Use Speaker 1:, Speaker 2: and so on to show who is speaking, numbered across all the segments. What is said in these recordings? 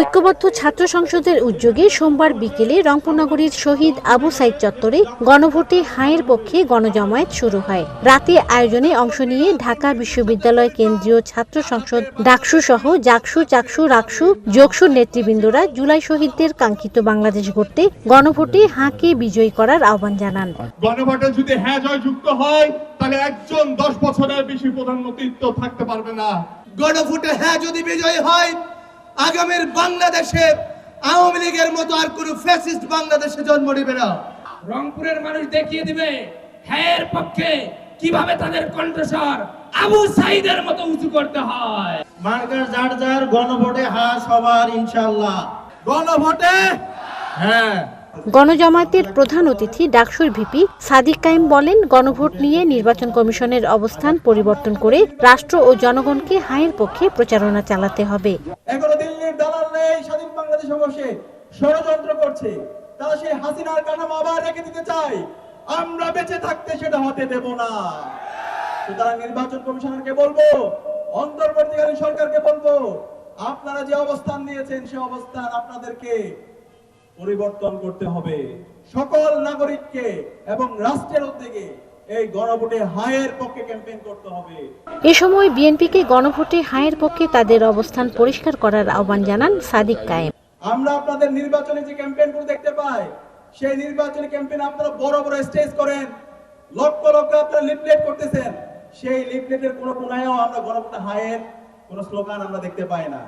Speaker 1: ঐক্যবদ্ধ ছাত্র সংসদের উদ্যোগে সোমবার বিকেলে রংপুর নগরীর শহীদ আবু সাইদ চত্বরে গণভোটে হাঁয়ের পক্ষে গণজমায়েত শুরু হয় রাতে আয়োজনে অংশ নিয়ে ঢাকা বিশ্ববিদ্যালয় কেন্দ্রীয় ছাত্র সংসদ ডাকসু সহ জাকসু চাকসু রাকসু যোগসুর নেতৃবৃন্দরা জুলাই শহীদদের কাঙ্ক্ষিত বাংলাদেশ গড়তে গণভোটে হাঁকে বিজয়ী করার আহ্বান জানান
Speaker 2: গণভোটে যদি হ্যাঁ হয় তাহলে একজন দশ বছরের বেশি থাকতে পারবে না
Speaker 3: গণভোটে হ্যাঁ যদি বিজয়ী হয় আগামীর বাংলাদেশে আওয়ামী লীগের মতো আর কোন ফ্যাসিস্ট বাংলাদেশে জন্ম নেবে না
Speaker 4: রংপুরের মানুষ দেখিয়ে দিবে হ্যাঁ পক্ষে কিভাবে তাদের কণ্ঠস্বর আবু সাইদের মতো উঁচু করতে হয়
Speaker 5: মার্কার যার যার গণভোটে হা হ্যাঁ সবার ইনশাল্লাহ
Speaker 6: গণভোটে
Speaker 7: হ্যাঁ
Speaker 1: গণজমায়েতের প্রধান অতিথি ডাকসুর ভিপি সাদিক কাইম বলেন গণভোট নিয়ে নির্বাচন কমিশনের অবস্থান পরিবর্তন করে রাষ্ট্র ও জনগণকে হায়ের পক্ষে প্রচারণা চালাতে হবে
Speaker 8: এখনো দিল্লির দালাল নেই স্বাধীন ষড়যন্ত্র করছে তারা সেই হাসিনার কানাম আবার রেখে দিতে আমরা বেঁচে থাকতে সেটা হতে দেব না সুতরাং নির্বাচন কমিশনারকে বলবো অন্তর্বর্তীকালীন সরকারকে বলবো আপনারা যে অবস্থান নিয়েছেন সে অবস্থান আপনাদেরকে পরিবর্তন করতে হবে সকল নাগরিককে এবং রাষ্ট্রের উদ্যোগে এই গণভোটে হায়ের পক্ষে ক্যাম্পেইন করতে হবে
Speaker 1: এ সময় বিএনপিকে গণভোটে হায়ের পক্ষে তাদের অবস্থান পরিষ্কার করার আহ্বান জানান সাদিক কায়েম
Speaker 9: আমরা আপনাদের নির্বাচনে যে দেখতে পাই সেই নির্বাচনী ক্যাম্পেইন আপনারা বড় বড় স্টেজ করেন লক্ষ লক্ষ আপনারা লিফলেট করতেছেন সেই লিফলেটের কোনো কোনায়ও আমরা হায়ের কোনো স্লোগান আমরা দেখতে পাই না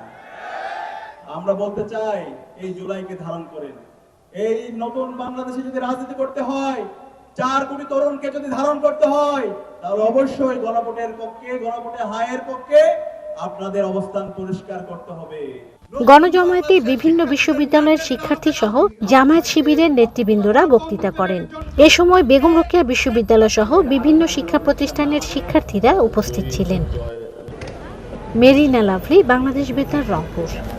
Speaker 9: আমরা বলতে চাই এই জুলাইকে ধারণ করেন এই নতুন বাংলাদেশে যদি রাজনীতি করতে হয় চার কোটি তরুণকে যদি ধারণ করতে হয় তাহলে অবশ্যই গণভোটের পক্ষে গণভোটে হায়ের পক্ষে আপনাদের অবস্থান পরিষ্কার করতে হবে
Speaker 1: গণজমায়েতে বিভিন্ন বিশ্ববিদ্যালয়ের শিক্ষার্থী সহ জামায়াত শিবিরের নেতৃবৃন্দরা বক্তৃতা করেন এ সময় বেগম রোকেয়া বিশ্ববিদ্যালয় সহ বিভিন্ন শিক্ষা প্রতিষ্ঠানের শিক্ষার্থীরা উপস্থিত ছিলেন মেরিনা লাভলি বাংলাদেশ বেতার রংপুর